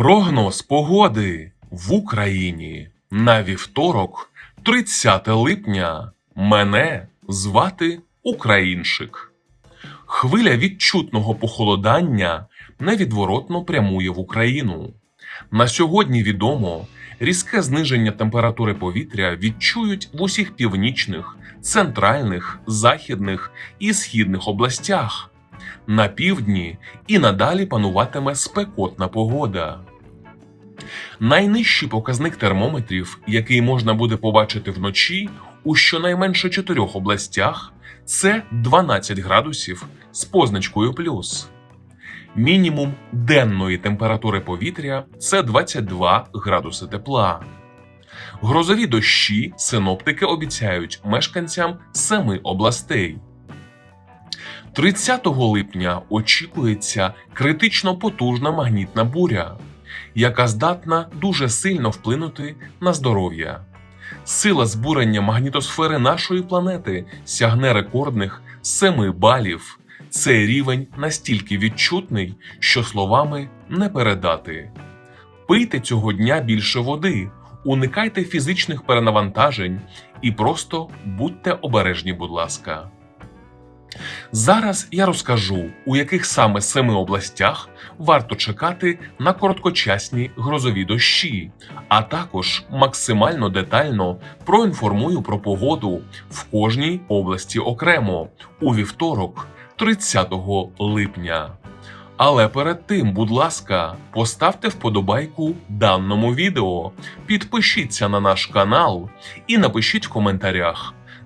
Прогноз погоди в Україні на вівторок, 30 липня. Мене звати Україншик. Хвиля відчутного похолодання невідворотно прямує в Україну. На сьогодні відомо, різке зниження температури повітря відчують в усіх північних, центральних, західних і східних областях. На півдні і надалі пануватиме спекотна погода. Найнижчий показник термометрів, який можна буде побачити вночі у щонайменше чотирьох областях, це 12 градусів з позначкою плюс. Мінімум денної температури повітря це 22 градуси тепла. Грозові дощі синоптики обіцяють мешканцям семи областей. 30 липня очікується критично потужна магнітна буря, яка здатна дуже сильно вплинути на здоров'я. Сила збурення магнітосфери нашої планети сягне рекордних 7 балів. Цей рівень настільки відчутний, що словами не передати. Пийте цього дня більше води, уникайте фізичних перенавантажень і просто будьте обережні, будь ласка. Зараз я розкажу, у яких саме семи областях варто чекати на короткочасні грозові дощі, а також максимально детально проінформую про погоду в кожній області окремо у вівторок, 30 липня. Але перед тим, будь ласка, поставте вподобайку даному відео, підпишіться на наш канал і напишіть в коментарях,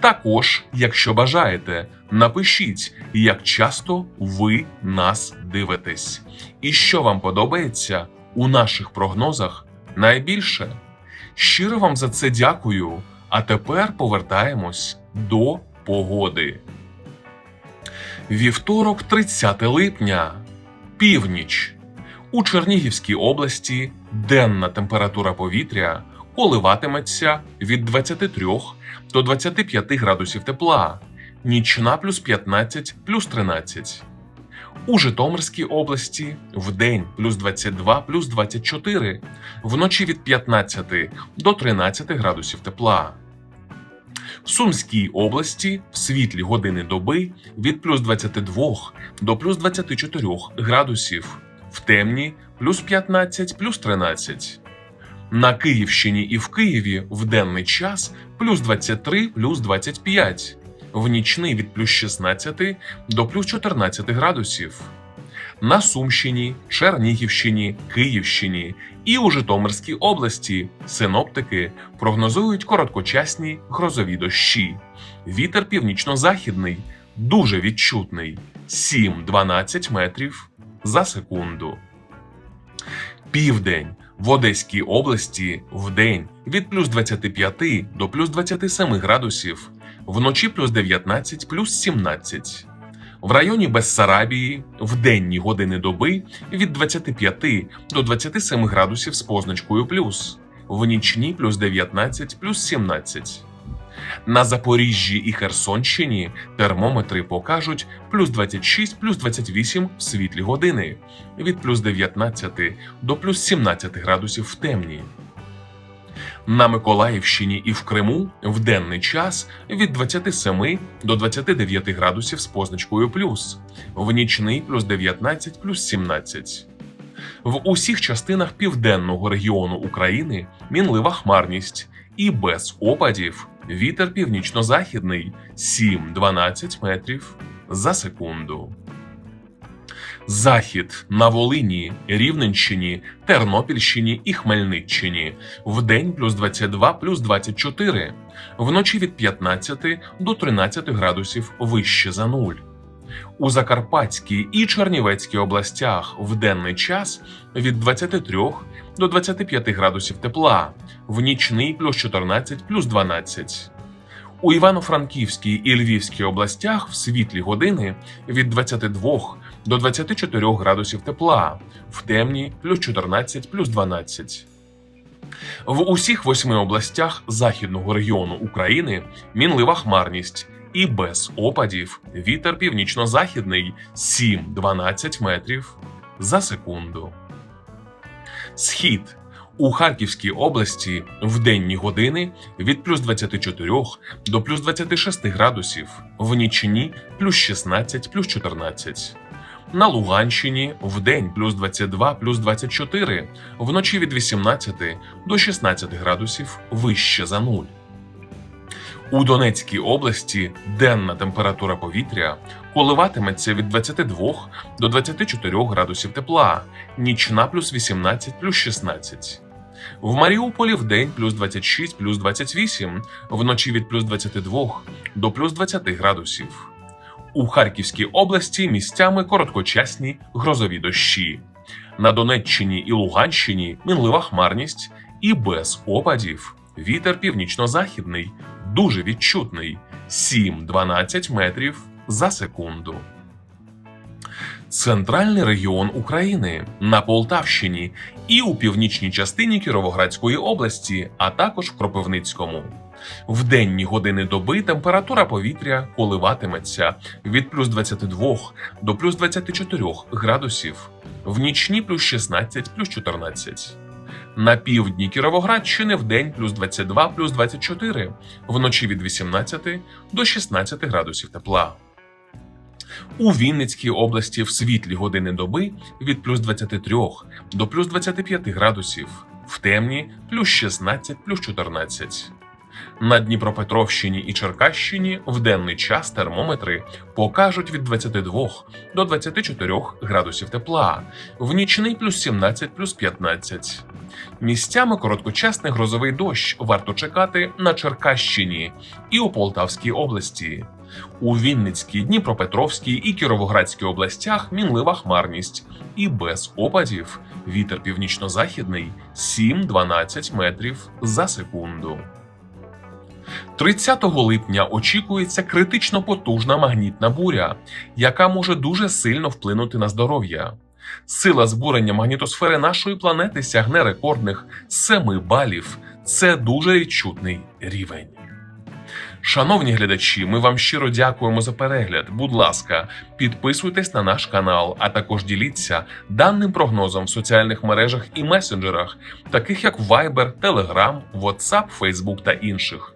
Також, якщо бажаєте, напишіть, як часто ви нас дивитесь, і що вам подобається у наших прогнозах найбільше. Щиро вам за це дякую. А тепер повертаємось до погоди. Вівторок, 30 липня, північ. У Чернігівській області денна температура повітря коливатиметься від 23 до 25 градусів тепла, нічна плюс 15 плюс 13. У Житомирській області вдень плюс 22 плюс 24, вночі від 15 до 13 градусів тепла. В Сумській області в світлі години доби від плюс 22 до плюс 24 градусів, в темні плюс 15 плюс 13. На Київщині і в Києві в денний час плюс 23 плюс 25, в нічний від плюс 16 до плюс 14 градусів. На Сумщині, Чернігівщині, Київщині і у Житомирській області синоптики прогнозують короткочасні грозові дощі. Вітер північно-західний дуже відчутний 7-12 метрів за секунду. Південь в Одеській області в день від плюс 25 до плюс 27 градусів, вночі плюс 19 плюс 17. В районі Бессарабії в денні години доби від 25 до 27 градусів з позначкою плюс, в нічні плюс 19 плюс 17. На Запоріжжі і Херсонщині термометри покажуть плюс 26 плюс 28 в світлі години, від плюс 19 до плюс 17 градусів в темні. На Миколаївщині і в Криму в денний час від 27 до 29 градусів з позначкою плюс, в нічний плюс 19 плюс 17. В усіх частинах південного регіону України мінлива хмарність і без опадів вітер північно-західний 7-12 метрів за секунду. Захід на Волині, Рівненщині, Тернопільщині і Хмельниччині вдень плюс 22 плюс 24, вночі від 15 до 13 градусів вище за нуль. У Закарпатській і Чернівецькій областях в денний час від 23 до 25 градусів тепла, в нічний плюс 14 плюс 12. У Івано-Франківській і Львівській областях в світлі години від 22 до 24 градусів тепла, в темні плюс 14 плюс 12. В усіх восьми областях західного регіону України мінлива хмарність і без опадів вітер північно-західний 7-12 метрів за секунду. Схід у Харківській області в денні години від плюс 24 до плюс 26 градусів, в нічні плюс 16 плюс 14. На Луганщині в день плюс 22 плюс 24, вночі від 18 до 16 градусів вище за нуль. У Донецькій області денна температура повітря коливатиметься від 22 до 24 градусів тепла, нічна плюс 18 плюс 16. В Маріуполі в день плюс 26 плюс 28, вночі від плюс 22 до плюс 20 градусів. У Харківській області місцями короткочасні грозові дощі. На Донеччині і Луганщині мінлива хмарність і без опадів. Вітер північно-західний, дуже відчутний 7-12 метрів за секунду. Центральний регіон України на Полтавщині і у північній частині Кіровоградської області, а також в Кропивницькому. В денні години доби температура повітря коливатиметься від плюс 22 до плюс 24 градусів, в нічні плюс 16 плюс 14. На півдні Кіровоградщини в день плюс 22 плюс 24, вночі від 18 до 16 градусів тепла. У Вінницькій області в світлі години доби від плюс 23 до плюс 25 градусів, в темні плюс 16 плюс 14. На Дніпропетровщині і Черкащині в денний час термометри покажуть від 22 до 24 градусів тепла, в нічний плюс 17 плюс 15. Місцями короткочасний грозовий дощ варто чекати на Черкащині і у Полтавській області. У Вінницькій, Дніпропетровській і Кіровоградській областях мінлива хмарність і без опадів. Вітер північно-західний 7-12 метрів за секунду. 30 липня очікується критично потужна магнітна буря, яка може дуже сильно вплинути на здоров'я. Сила збурення магнітосфери нашої планети сягне рекордних 7 балів. Це дуже відчутний рівень. Шановні глядачі, ми вам щиро дякуємо за перегляд. Будь ласка, підписуйтесь на наш канал, а також діліться даним прогнозом в соціальних мережах і месенджерах, таких як Viber, Telegram, WhatsApp, Facebook та інших.